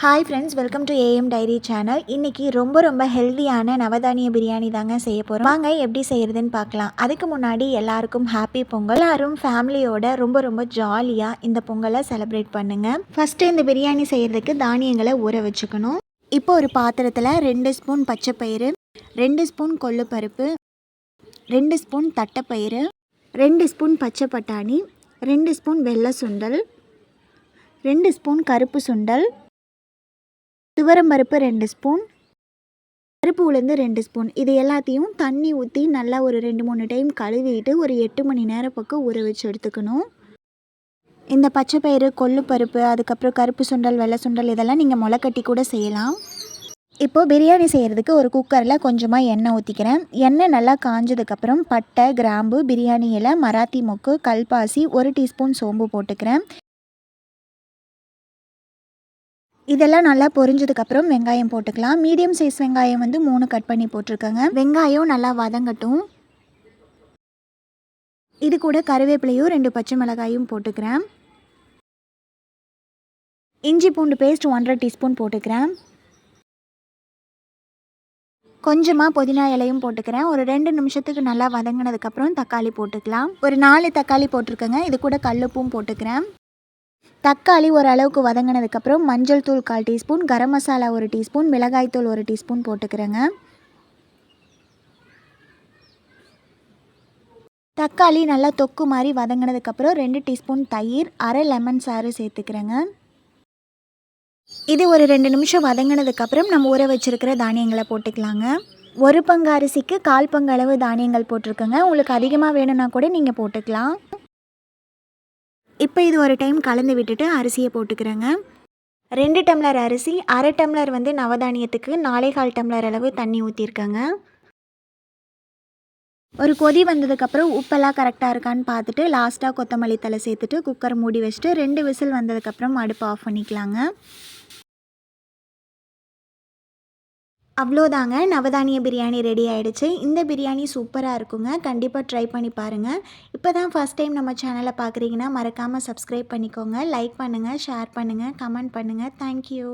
Hi friends welcome to AM diary channel இன்றைக்கி ரொம்ப ரொம்ப ஹெல்தியான நவதானிய பிரியாணி தாங்க செய்ய போகிறோம் வாங்க எப்படி செய்கிறதுன்னு பார்க்கலாம். அதுக்கு முன்னாடி எல்லாருக்கும் ஹாப்பி பொங்கல். எல்லாரும் ஃபேமிலியோட ரொம்ப ரொம்ப ஜாலியாக இந்த பொங்கலை செலிப்ரேட் பண்ணுங்கள் ஃபஸ்ட்டு இந்த பிரியாணி செய்கிறதுக்கு தானியங்களை ஊற வச்சுக்கணும். இப்போ ஒரு பாத்திரத்தில் ரெண்டு ஸ்பூன் பச்சைப்பயிறு ரெண்டு ஸ்பூன் கொள்ளுப்பருப்பு ரெண்டு ஸ்பூன் தட்டைப்பயிறு ரெண்டு ஸ்பூன் பச்சை பட்டாணி ரெண்டு ஸ்பூன் வெள்ளை சுண்டல் ரெண்டு ஸ்பூன் கருப்பு சுண்டல் துவரம்பருப்பு ரெண்டு ஸ்பூன் பருப்பு உளுந்து ரெண்டு ஸ்பூன். இது எல்லாத்தையும் தண்ணி ஊற்றி நல்லா ஒரு ரெண்டு மூணு டைம் கழுவிட்டு ஒரு எட்டு மணி நேரம் பக்கம் ஊற வச்சு எடுத்துக்கணும். இந்த பச்சை பயிறு கொள்ளு பருப்பு அதுக்கப்புறம் கருப்பு சுண்டல் வெள்ளை சுண்டல் இதெல்லாம் நீங்கள் முளைக்கட்டி கூட செய்யலாம். இப்போது பிரியாணி செய்கிறதுக்கு ஒரு குக்கரில் கொஞ்சமாக எண்ணெய் ஊற்றிக்கிறேன் எண்ணெய் நல்லா காஞ்சதுக்கப்புறம் பட்டை கிராம்பு பிரியாணி இலை மராத்தி மொக்கு கல்பாசி ஒரு டீஸ்பூன் சோம்பு போட்டுக்கிறேன். இதெல்லாம் நல்லா பொரிஞ்சதுக்கப்புறம் வெங்காயம் போட்டுக்கலாம். மீடியம் சைஸ் வெங்காயம் வந்து மூணு கட் பண்ணி போட்டிருக்கேங்க. வெங்காயம் நல்லா வதங்கட்டும். இது கூட கருவேப்பிலையும் ரெண்டு பச்சை மிளகாயும் போட்டுக்கிறேன். இஞ்சி பூண்டு பேஸ்ட் ஒன்றரை டீஸ்பூன் போட்டுக்கிறேன். கொஞ்சமாக புதினா இலையும் போட்டுக்கிறேன். ஒரு ரெண்டு நிமிஷத்துக்கு நல்லா வதங்கினதுக்கப்புறம் தக்காளி போட்டுக்கலாம். ஒரு நாலு தக்காளி போட்டிருக்கேங்க. இது கூட கல்லுப்பும் போட்டுக்கிறேன். தக்காளி ஓரளவுக்கு வதங்கினதுக்கப்புறம் மஞ்சள் தூள் கால் டீஸ்பூன் கரம் மசாலா ஒரு டீஸ்பூன் மிளகாய் தூள் ஒரு டீஸ்பூன் போட்டுக்கிறேங்க. தக்காளி நல்லா தொக்கு மாதிரி வதங்கினதுக்கப்புறம் ரெண்டு டீஸ்பூன் தயிர் அரை லெமன் சாறு சேர்த்துக்கிறேங்க. இது ஒரு ரெண்டு நிமிஷம் வதங்கினதுக்கப்புறம் நம்ம ஊற வச்சுருக்கிற தானியங்களை போட்டுக்கலாங்க. ஒரு பங்கு அரிசிக்கு கால் பங்கு அளவு தானியங்கள் போட்டிருக்கோங்க. உங்களுக்கு அதிகமாக வேணும்னா கூட நீங்கள் போட்டுக்கலாம். இப்போ இது ஒரு டைம் கலந்து விட்டுட்டு அரிசியை போட்டுக்கிறேங்க. ரெண்டு டம்ளர் அரிசி அரை டம்ளர் வந்து நவதானியத்துக்கு நாலே கால் டம்ளர் அளவு தண்ணி ஊற்றிருக்கேங்க ஒரு கொதி வந்ததுக்கப்புறம் உப்பெல்லாம் கரெக்டாக இருக்கான்னு பார்த்துட்டு லாஸ்ட்டாக கொத்தமல்லி தலை சேர்த்துட்டு குக்கர் மூடி வச்சுட்டு ரெண்டு விசில் வந்ததுக்கப்புறம் அடுப்பு ஆஃப் பண்ணிக்கலாங்க. அவ்வளோதாங்க. நவதானிய பிரியாணி ரெடி ஆகிடுச்சு இந்த பிரியாணி சூப்பராக இருக்குங்க. கண்டிப்பாக ட்ரை பண்ணி பாருங்கள் இப்போ தான் ஃபஸ்ட் டைம் நம்ம சேனலை பார்க்குறீங்கன்னா மறக்காமல் சப்ஸ்கிரைப் பண்ணிக்கோங்க. லைக் பண்ணுங்கள் ஷேர் பண்ணுங்கள் கமெண்ட் பண்ணுங்கள் தேங்க்யூ